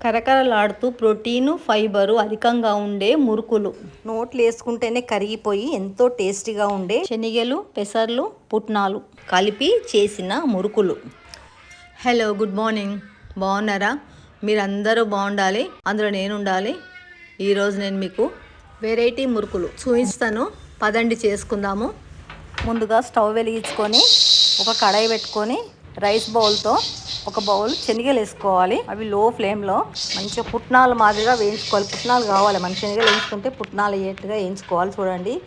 కరకరలాడుతూ protein fibre అధికంగా ఉండే మురుకులు. నోట్లు వేసుకుంటేనే కరిగిపోయి ఎంతో టేస్టీగా ఉండే శనగలు పెసర్లు పుట్నాలు కలిపి చేసిన మురుకులు. Hello good morning. బాగున్నారా? మీరందరూ బాగుండాలి అందులో నేను ఉండాలి ఈరోజు నేను మీకు వెరైటీ మురుకులు చూపిస్తాను. పదండి చేసుకుందాము. ముందుగా స్టవ్ వెలిగించుకొని ఒక కడాయి పెట్టుకొని రైస్ బౌల్తో ఒక బౌల్ శనగలు వేసుకోవాలి. అవి లో ఫ్లేమ్లో మంచిగా పుట్నాలు మాదిరిగా వేయించుకోవాలి. పుట్నాలు కావాలి. మన శనగలు వేయించుకుంటే పుట్నాలు అయ్యేట్టుగా వేయించుకోవాలి చూడండి.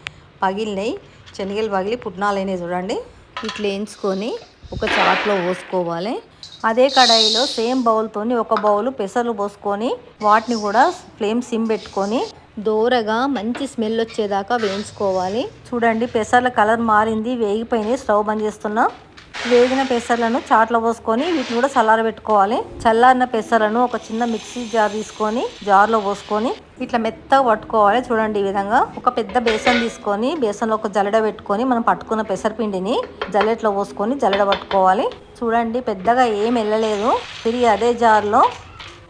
పగిలినాయి. శనగలు పగిలి పుట్నాలు అయినాయి చూడండి. ఇట్లా వేయించుకొని ఒక చాట్లో పోసుకోవాలి. అదే కడాయిలో సేమ్ బౌల్తోని ఒక బౌల్ పెసర్లు పోసుకొని వాటిని కూడా ఫ్లేమ్ సిమ్ పెట్టుకొని దోరగా మంచి స్మెల్ వచ్చేదాకా వేయించుకోవాలి. చూడండి పెసర్ల కలర్ మారింది వేగిపోయినాయి. స్టవ్ బంద్ చేస్తున్నాం. వేగిన పెసర్లను చాట్లో పోసుకొని వీటిని కూడా చల్లారబెట్టుకోవాలి చల్లారిన పెసర్లను ఒక చిన్న మిక్సీ జార్ తీసుకొని జార్లో పోసుకొని ఇట్లా మెత్తగా పట్టుకోవాలి చూడండి ఈ విధంగా. ఒక పెద్ద బేసన్ తీసుకొని బేసన్లో ఒక జల్లెడ పెట్టుకొని మనం పట్టుకున్న పెసరపిండిని జల్లెట్లో పోసుకొని జల్లెడ పట్టుకోవాలి. చూడండి పెద్దగా ఏం వెళ్ళలేదు. తిరిగి అదే జార్లో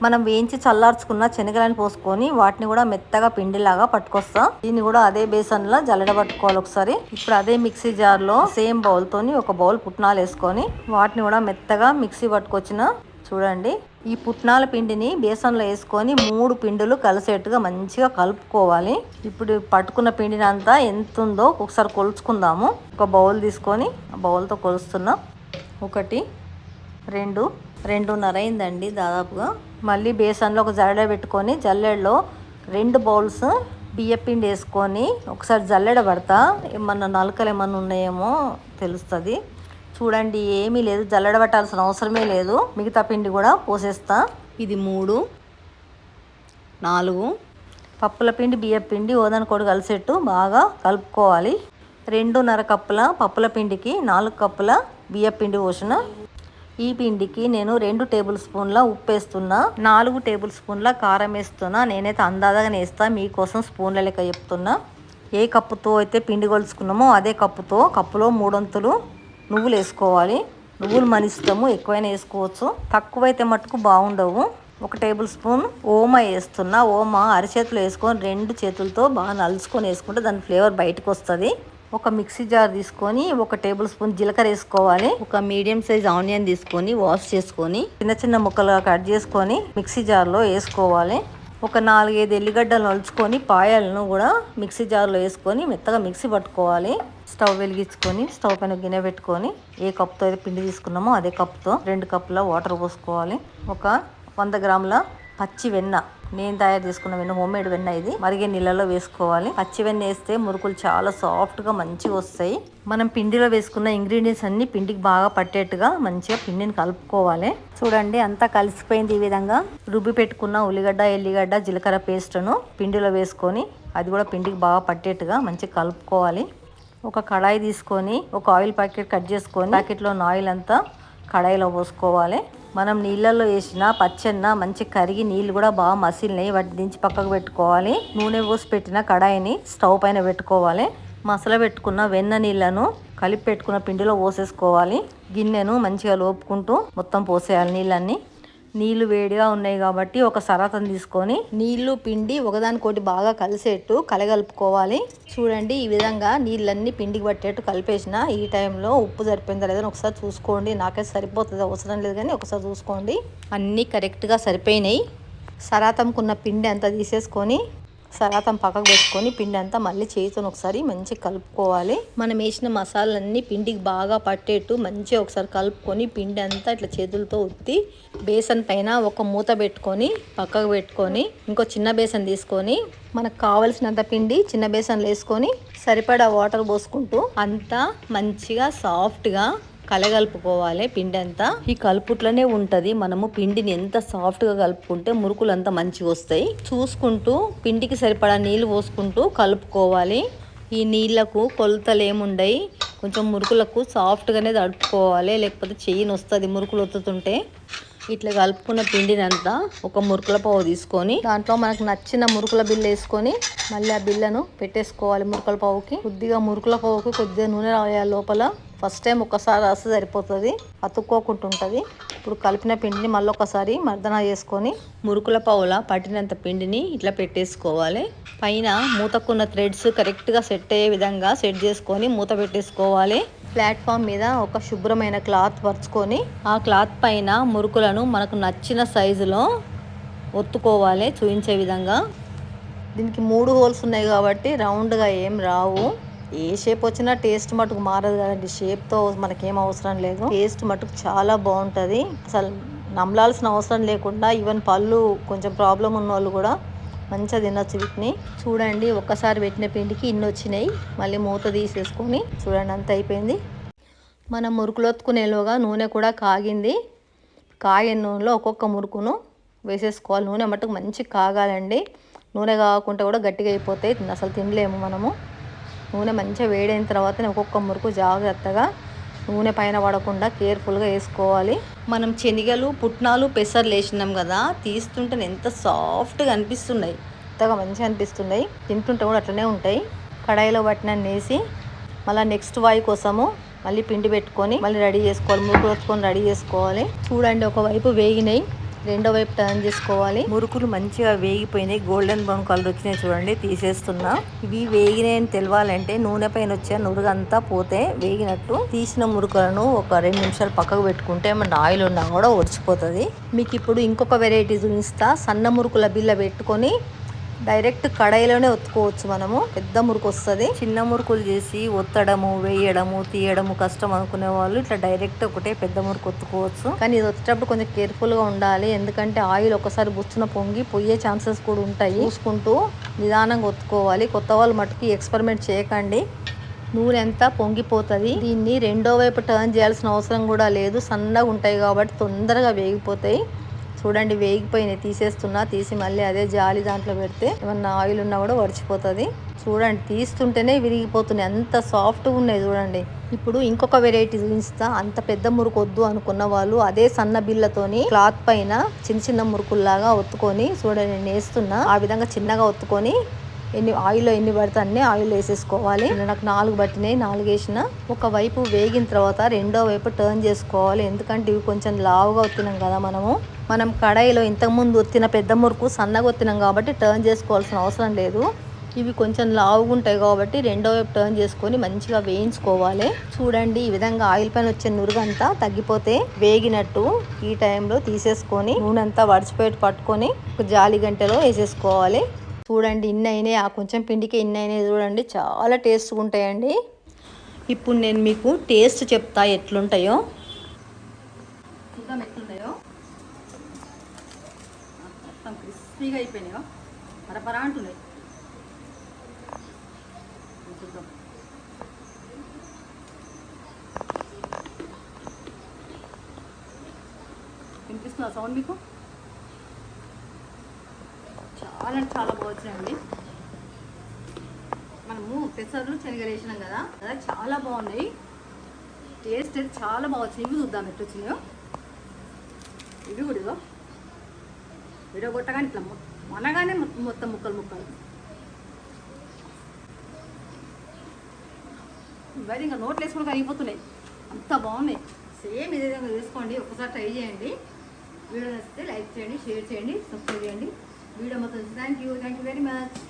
మనం వేయించి చల్లార్చుకున్న శనగలను పోసుకొని వాటిని కూడా మెత్తగా పిండిలాగా పట్టుకొస్తాం. దీన్ని కూడా అదే బేసన్లో జల్లడ పట్టుకోవాలి ఒకసారి. ఇప్పుడు అదే మిక్సీ జార్లో సేమ్ బౌల్ తోని ఒక బౌల్ పుట్నాలు వేసుకొని వాటిని కూడా మెత్తగా మిక్సీ పట్టుకొచ్చిన చూడండి. ఈ పుట్నాల పిండిని బేసన్లో వేసుకొని మూడు పిండులు కలిసేట్టుగా మంచిగా కలుపుకోవాలి. ఇప్పుడు పట్టుకున్న పిండిని అంతా ఎంత ఉందో ఒకసారి కొలుచుకుందాము. ఒక బౌల్ తీసుకొని ఆ బౌల్తో కొలుస్తున్నాం. ఒకటి రెండు రెండున్నర అయిందండి దాదాపుగా. మళ్ళీ బేసన్లో ఒక జల్లెడ పెట్టుకొని జల్లెడలో రెండు బౌల్స్ బియ్యపిండి వేసుకొని ఒకసారి జల్లెడ పడతా. ఏమన్నా నలకలు ఏమన్నా ఉన్నాయేమో తెలుస్తుంది. చూడండి ఏమీ లేదు. జల్లెడ పట్టాల్సిన అవసరమే లేదు. మిగతా పిండి కూడా పోసేస్తా. ఇది మూడు నాలుగు. పప్పుల పిండి బియ్య పిండి ఓదన కలిసేట్టు బాగా కలుపుకోవాలి. రెండున్నర కప్పుల పప్పుల పిండికి నాలుగు కప్పుల బియ్య పిండి పోసిన ఈ పిండికి నేను రెండు టేబుల్ స్పూన్ల ఉప్పు వేస్తున్నా నాలుగు టేబుల్ స్పూన్ల కారం వేస్తున్నా నేనైతే అందాజగానే వేస్తా మీకోసం స్పూన్ల లెక్క చెప్తున్నా. ఏ కప్పుతో అయితే పిండి కొలుచుకున్నామో అదే కప్పుతో కప్పులో మూడొంతులు నువ్వులు వేసుకోవాలి. నువ్వులు మన ఇష్టము ఎక్కువైనా వేసుకోవచ్చు. తక్కువైతే మట్టుకు బాగుండవు. ఒక టేబుల్ స్పూన్ ఓమా వేస్తున్నా. ఓమా అరిచేతులు వేసుకొని రెండు చేతులతో బాగా నలుచుకొని వేసుకుంటే దాని ఫ్లేవర్ బయటకు వస్తుంది ఒక మిక్సీ జార్ తీసుకొని ఒక టేబుల్ స్పూన్ జీలకర్ర వేసుకోవాలి. ఒక మీడియం సైజ్ ఆనియన్ తీసుకొని వాష్ చేసుకొని చిన్న చిన్న ముక్కలుగా కట్ చేసుకొని మిక్సీ జార్లో వేసుకోవాలి. ఒక నాలుగైదు ఎల్లిగడ్డలు నలుచుకొని పాయలను కూడా మిక్సీ జార్లో వేసుకొని మెత్తగా మిక్సీ పట్టుకోవాలి. స్టవ్ వెలిగించుకొని స్టవ్ పైన గిన్నె పెట్టుకొని ఏ కప్తో అయితే పిండి తీసుకున్నామో అదే కప్తో రెండు కప్పుల వాటర్ పోసుకోవాలి. ఒక వంద గ్రాముల పచ్చి వెన్న నేను తయారు చేసుకున్న వెన్న హోమ్ మేడ్ వెన్న ఇది. మరిగే నీళ్ళలో వేసుకోవాలి. పచ్చి వెన్న వేస్తే మురుకులు చాలా సాఫ్ట్గా మంచిగా వస్తాయి. మనం పిండిలో వేసుకున్న ఇంగ్రీడియంట్స్ అన్ని పిండికి బాగా పట్టేట్టుగా మంచిగా పిండిని కలుపుకోవాలి. చూడండి అంతా కలిసిపోయింది ఈ విధంగా. రుబ్బి పెట్టుకున్న ఉల్లిగడ్డ ఎల్లిగడ్డ జీలకర్ర పేస్ట్ను పిండిలో వేసుకొని అది కూడా పిండికి బాగా పట్టేట్టుగా మంచిగా కలుపుకోవాలి. ఒక కడాయి తీసుకొని ఒక ఆయిల్ ప్యాకెట్ కట్ చేసుకొని ప్యాకెట్లో ఆయిల్ అంతా కడాయిలో పోసుకోవాలి. మనం నీళ్ళల్లో వేసిన పచ్చన్న మంచి కరిగి నీళ్ళు కూడా బాగా మసిలినాయి వాటిని దించి పక్కకు పెట్టుకోవాలి. నూనె పోసి పెట్టిన కడాయిని స్టవ్ పైన పెట్టుకోవాలి. మసల పెట్టుకున్న వెన్న నీళ్ళను కలిపి పెట్టుకున్న పిండిలో పోసేసుకోవాలి. గిన్నెను మంచిగా లోపుకుంటూ మొత్తం పోసేయాలి నీళ్ళన్నీ. నీళ్ళు వేడిగా ఉన్నాయి కాబట్టి ఒక సరాతం తీసుకొని నీళ్ళు పిండి ఒకదానికోటి బాగా కలిసేట్టు కలగలుపుకోవాలి. చూడండి ఈ విధంగా నీళ్ళన్నీ పిండికి పట్టేట్టు కలిపేసిన. ఈ టైంలో ఉప్పు సరిపోయిందా లేదని ఒకసారి చూసుకోండి. నాకైతే సరిపోతుంది అవసరం లేదు కానీ ఒకసారి చూసుకోండి. అన్నీ కరెక్ట్గా సరిపోయినాయి. సరాతంకున్న పిండి అంతా తీసేసుకొని సరాతం పక్కకు పెట్టుకొని పిండి అంతా మళ్ళీ చేతితో ఒకసారి మంచిగా కలుపుకోవాలి. మనం వేసిన మసాలన్నీ పిండికి బాగా పట్టేట్టు మంచిగా ఒకసారి కలుపుకొని పిండి అంతా ఇట్లా చేతులతో ఉత్తి బేసన్ పైన ఒక మూత పెట్టుకొని పక్కకు పెట్టుకొని ఇంకో చిన్న బేసన్ తీసుకొని మనకు కావలసినంత పిండి చిన్న బేసన్లు వేసుకొని సరిపడా వాటర్ పోసుకుంటూ అంతా మంచిగా సాఫ్ట్గా కలగలుపుకోవాలి పిండి అంతా ఈ కలుపుట్లోనే ఉంటుంది. మనము పిండిని ఎంత సాఫ్ట్గా కలుపుకుంటే మురుకులు అంతా మంచిగా వస్తాయి. చూసుకుంటూ పిండికి సరిపడా నీళ్ళు పోసుకుంటూ కలుపుకోవాలి. ఈ నీళ్ళకు కొలతలు ఏముండయి కొంచెం మురుకులకు సాఫ్ట్గానే తడుపుకోవాలి. లేకపోతే చెయ్యి వస్తుంది మురుకులు ఒత్తుతుంటే. ఇట్లా కలుపుకున్న పిండిని అంతా ఒక మురుకుల పావు తీసుకొని దాంట్లో మనకు నచ్చిన మురుకుల బిల్ల వేసుకొని మళ్ళీ ఆ బిల్లను పెట్టేసుకోవాలి మురుకుల పావుకి. కొద్దిగా మురుకుల పావుకి కొద్దిగా నూనె రాయాలి లోపల. ఫస్ట్ టైం ఒక్కసారి రాస్తే సరిపోతుంది అతుక్కోకుండా ఉంటుంది ఇప్పుడు కలిపిన పిండిని మళ్ళీ ఒకసారి మర్దన చేసుకొని మురుకుల పావుల పట్టినంత పిండిని ఇట్లా పెట్టేసుకోవాలి. పైన మూతకున్న థ్రెడ్స్ కరెక్ట్గా సెట్ అయ్యే విధంగా సెట్ చేసుకొని మూత పెట్టేసుకోవాలి. ప్లాట్ఫామ్ మీద ఒక శుభ్రమైన క్లాత్ పరుచుకొని ఆ క్లాత్ పైన మురుకులను మనకు నచ్చిన సైజులో ఒత్తుకోవాలి చూపించే విధంగా. దీనికి మూడు హోల్స్ ఉన్నాయి కాబట్టి రౌండ్గా ఏం రావు. ఏ షేప్ వచ్చినా టేస్ట్ మటుకు మారదు కదండి. షేప్తో మనకేం అవసరం లేదు. టేస్ట్ మటుకు చాలా బాగుంటుంది. అసలు నమ్మలాల్సిన అవసరం లేకుండా ఈవెన్ పళ్ళు కొంచెం ప్రాబ్లం ఉన్న వాళ్ళు కూడా మంచిగా తినొచ్చు వీటిని. చూడండి ఒక్కసారి పెట్టిన పిండికి ఇన్ని వచ్చినాయి. మళ్ళీ మూత తీసేసుకొని చూడండి అంత అయిపోయింది. మనం మురుకులొత్తుకునేలోగా నూనె కూడా కాగింది. కాగిన నూనెలో ఒక్కొక్క మురుకును వేసేసుకోవాలి. నూనె మటుకు మంచి కాగాలండి. నూనె కాకుండా కూడా గట్టిగా అయిపోతాయి. అసలు తినలేము మనము. నూనె మంచిగా వేడైన తర్వాతనే ఒక్కొక్క మురుకు జాగ్రత్తగా నూనె పైన పడకుండా కేర్ఫుల్గా వేసుకోవాలి. మనం శనగలు పుట్నాలు పెసర్లు వేసినాం కదా తీస్తుంటే ఎంత సాఫ్ట్గా అనిపిస్తున్నాయి. ఎంతగా మంచిగా అనిపిస్తున్నాయి. తింటుంటే కూడా అట్లనే ఉంటాయి. కడాయిలో పట్టిన వేసి మళ్ళీ నెక్స్ట్ వాయి కోసము మళ్ళీ పిండి పెట్టుకొని మళ్ళీ రెడీ చేసుకోవాలి. వచ్చుకొని రెడీ చేసుకోవాలి. చూడండి ఒకవైపు వేగినాయి. రెండో వైపు టర్న్ చేసుకోవాలి. మురుకులు మంచిగా వేగిపోయినాయి. గోల్డెన్ బ్రౌన్ కలర్ వచ్చినాయి చూడండి తీసేస్తున్నా. ఇవి వేగినాయని తెలవాలంటే నూనె పైన వచ్చే నురుగంతా పోతే వేగినట్టు తీసిన మురుకులను ఒక రెండు నిమిషాలు పక్కకు పెట్టుకుంటే మన ఆయిల్ ఉన్నా కూడా ఒడిచిపోతుంది మీకు ఇప్పుడు ఇంకొక వెరైటీ చూపిస్తా. సన్న మురుకుల బిల్ల పెట్టుకొని డైరెక్ట్ కడాయిలోనే ఒత్తుకోవచ్చు మనము. పెద్ద మురుకు వస్తుంది. చిన్న మురుకులు చేసి ఒత్తడము వేయడము తీయడము కష్టం అనుకునే వాళ్ళు ఇట్లా డైరెక్ట్ ఒకటే పెద్ద మురుకు ఒత్తుకోవచ్చు. కానీ ఇది వచ్చేటప్పుడు కొంచెం కేర్ఫుల్గా ఉండాలి. ఎందుకంటే ఆయిల్ ఒకసారి బుచ్చున పొంగి పొయ్యే ఛాన్సెస్ కూడా ఉంటాయి. చూసుకుంటూ నిదానంగా ఒత్తుకోవాలి. కొత్త వాళ్ళు మట్టుకు ఎక్స్పెరిమెంట్ చేయకండి. నూనె అంతా పొంగిపోతుంది. దీన్ని రెండో వైపు టర్న్ చేయాల్సిన అవసరం కూడా లేదు. సన్నగా ఉంటాయి కాబట్టి తొందరగా వేగిపోతాయి. చూడండి వేగిపోయినాయి. తీసేస్తున్నా తీసి మళ్ళీ అదే జాలి దాంట్లో పెడితే ఏమన్నా ఆయిల్ ఉన్నా కూడా వడిచిపోతుంది చూడండి తీస్తుంటేనే విరిగిపోతున్నాయి. అంత సాఫ్ట్గా ఉన్నాయి చూడండి. ఇప్పుడు ఇంకొక వెరైటీ చూపిస్తా. అంత పెద్ద మురుకు వద్దు అనుకున్న వాళ్ళు అదే సన్న బిల్లతోని క్లాత్ పైన చిన్న చిన్న మురుకుల్లాగా ఒత్తుకొని చూడండి నేను వేస్తున్నా ఆ విధంగా చిన్నగా ఒత్తుకొని ఎన్ని ఆయిల్ ఎన్ని పడితే అన్ని ఆయిల్ వేసేసుకోవాలి. నాకు నాలుగు పట్టినాయి నాలుగు వేసిన. ఒక వైపు వేగిన తర్వాత రెండో వైపు టర్న్ చేసుకోవాలి. ఎందుకంటే ఇవి కొంచెం లావుగా ఒత్తినాం కదా మనము. మనం కడాయిలో ఇంతకుముందు ఒత్తిన పెద్ద మురుకు సన్నగా ఒత్తినాం కాబట్టి టర్న్ చేసుకోవాల్సిన అవసరం లేదు. ఇవి కొంచెం లావుగా ఉంటాయి కాబట్టి రెండో వైపు టర్న్ చేసుకొని మంచిగా వేయించుకోవాలి. చూడండి ఈ విధంగా ఆయిల్ పైన వచ్చే నురుగంతా తగ్గిపోతే వేగినట్టు ఈ టైంలో తీసేసుకొని నూనె అంతా వడిచిపోయి పట్టుకొని ఒక జాలి గంటలో వేసేసుకోవాలి. చూడండి ఇన్ని అయినాయి ఆ కొంచెం పిండికి ఇన్ని అయినాయి చూడండి. చాలా టేస్ట్గా ఉంటాయండి. ఇప్పుడు నేను మీకు టేస్ట్ చెప్తా ఎట్లుంటాయో. చూద్దాం ఎట్లున్నాయో మొత్తం క్రిస్పీగా అయిపోయినాయో. పరపరా అంటున్నాయి. చూద్దాం. వినిపిస్తుందా సౌండ్ మీకు? చాలా చాలా బాగా మనము పెసర్లు శనగలు వేసినాం కదా అదే చాలా బాగున్నాయి. టేస్ట్ అయితే చాలా బాగా వచ్చినాయి ఇవి చూద్దాం ఎట్టు వచ్చినాయో. ఇవి కూడా విడగొట్టగానే ఇట్లా మనగానే మొత్తం ముక్కలు ముక్కలు. ఇవన్నీ ఇంకా నోట్లు వేసుకుని కరిగిపోతున్నాయి. అంత బాగున్నాయి. సేమ్ ఇదే విధంగా వేసుకోండి ఒకసారి ట్రై చేయండి. వీడియో నచ్చితే లైక్ చేయండి షేర్ చేయండి సబ్స్క్రైబ్ చేయండి. వీడియో మొత్తం thank you thank you very much